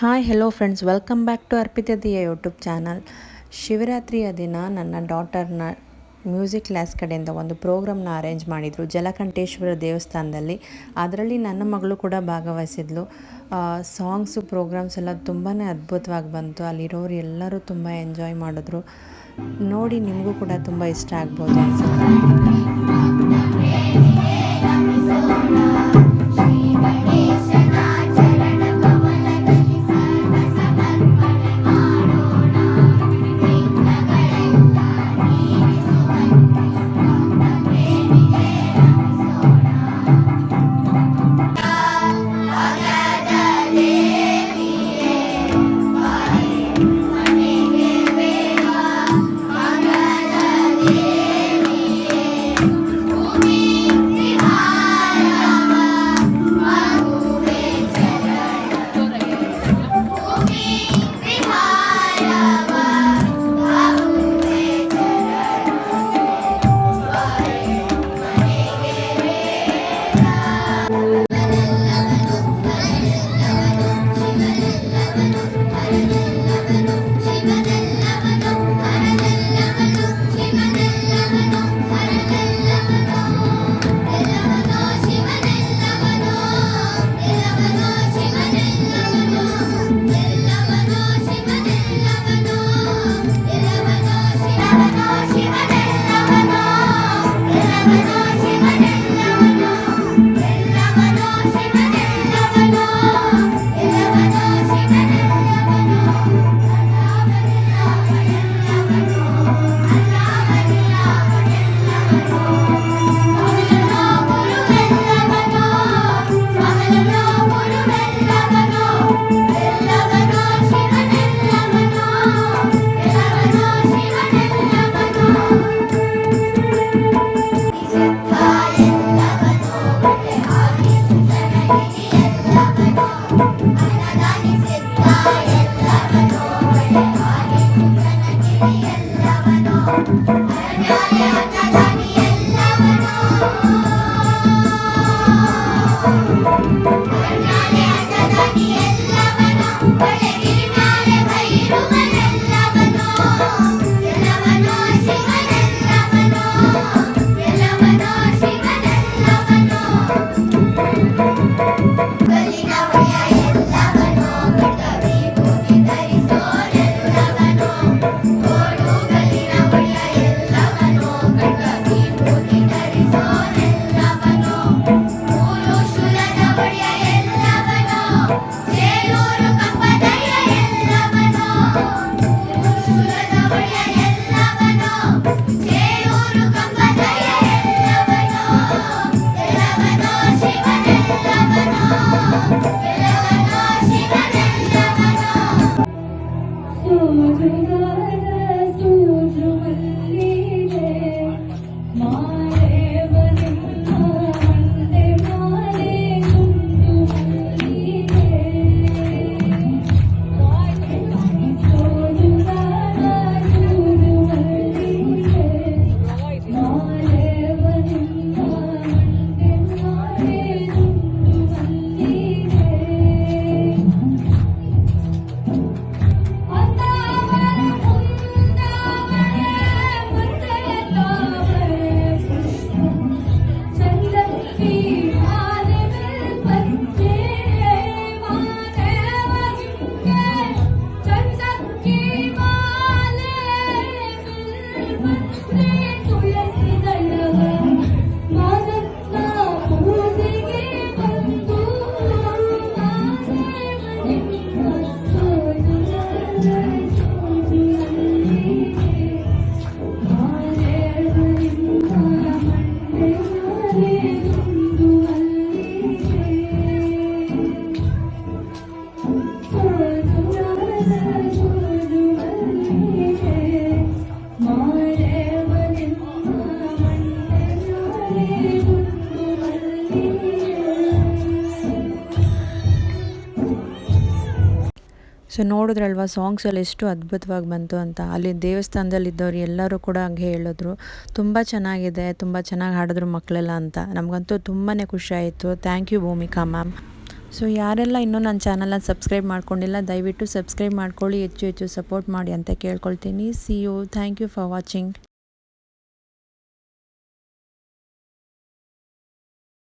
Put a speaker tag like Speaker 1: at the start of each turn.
Speaker 1: Hi hello friends welcome back to Arpita Diya YouTube channel ಶಿವರಾತ್ರಿಯ ದಿನ ನನ್ನ ಡಾಟರ್ನ music class ಕಡೆಯಿಂದ ಒಂದು ಪ್ರೋಗ್ರಾಮ್ನ ಅರೇಂಜ್ ಮಾಡಿದರು. ಜಲಕಂಠೇಶ್ವರ ದೇವಸ್ಥಾನದಲ್ಲಿ. ಅದರಲ್ಲಿ ನನ್ನ ಮಗಳು ಕೂಡ ಭಾಗವಹಿಸಿದ್ಲು. ಸಾಂಗ್ಸು ಪ್ರೋಗ್ರಾಮ್ಸ್ ಎಲ್ಲ ತುಂಬಾ ಅದ್ಭುತವಾಗಿ ಬಂತು. ಅಲ್ಲಿರೋರು ಎಲ್ಲರೂ ತುಂಬ ಎಂಜಾಯ್ ಮಾಡಿದ್ರು. ನೋಡಿ, ನಿಮಗೂ ಕೂಡ ತುಂಬ ಇಷ್ಟ ಆಗ್ಬೋದು ಅನ್ಸುತ್ತೆ ಸೊ ನೋಡಿದ್ರಲ್ವಾ ಸಾಂಗ್ಸ್ ಎಲ್ಲ ಎಷ್ಟು ಅದ್ಭುತವಾಗಿ ಬಂತು ಅಂತ. ಅಲ್ಲಿ ದೇವಸ್ಥಾನದಲ್ಲಿ ಇದ್ದವ್ರು ಎಲ್ಲರೂ ಕೂಡ ಹಂಗೆ ಹೇಳಿದ್ರು, ತುಂಬ ಚೆನ್ನಾಗಿದೆ, ತುಂಬ ಚೆನ್ನಾಗಿ ಹಾಡಿದ್ರು ಮಕ್ಕಳೆಲ್ಲ ಅಂತ. ನಮಗಂತೂ ತುಂಬಾ ಖುಷಿಯಾಯಿತು thank you Bhoomika ma'am.
Speaker 2: So ಯಾರೆಲ್ಲ ಇನ್ನೂ ನನ್ನ ಚಾನಲ್ನ ಸಬ್ಸ್ಕ್ರೈಬ್ ಮಾಡ್ಕೊಂಡಿಲ್ಲ, ದಯವಿಟ್ಟು ಸಬ್ಸ್ಕ್ರೈಬ್ ಮಾಡ್ಕೊಳ್ಳಿ, ಹೆಚ್ಚು ಹೆಚ್ಚು ಸಪೋರ್ಟ್ ಮಾಡಿ ಅಂತ ಕೇಳ್ಕೊಳ್ತೀನಿ. See you thank you for watching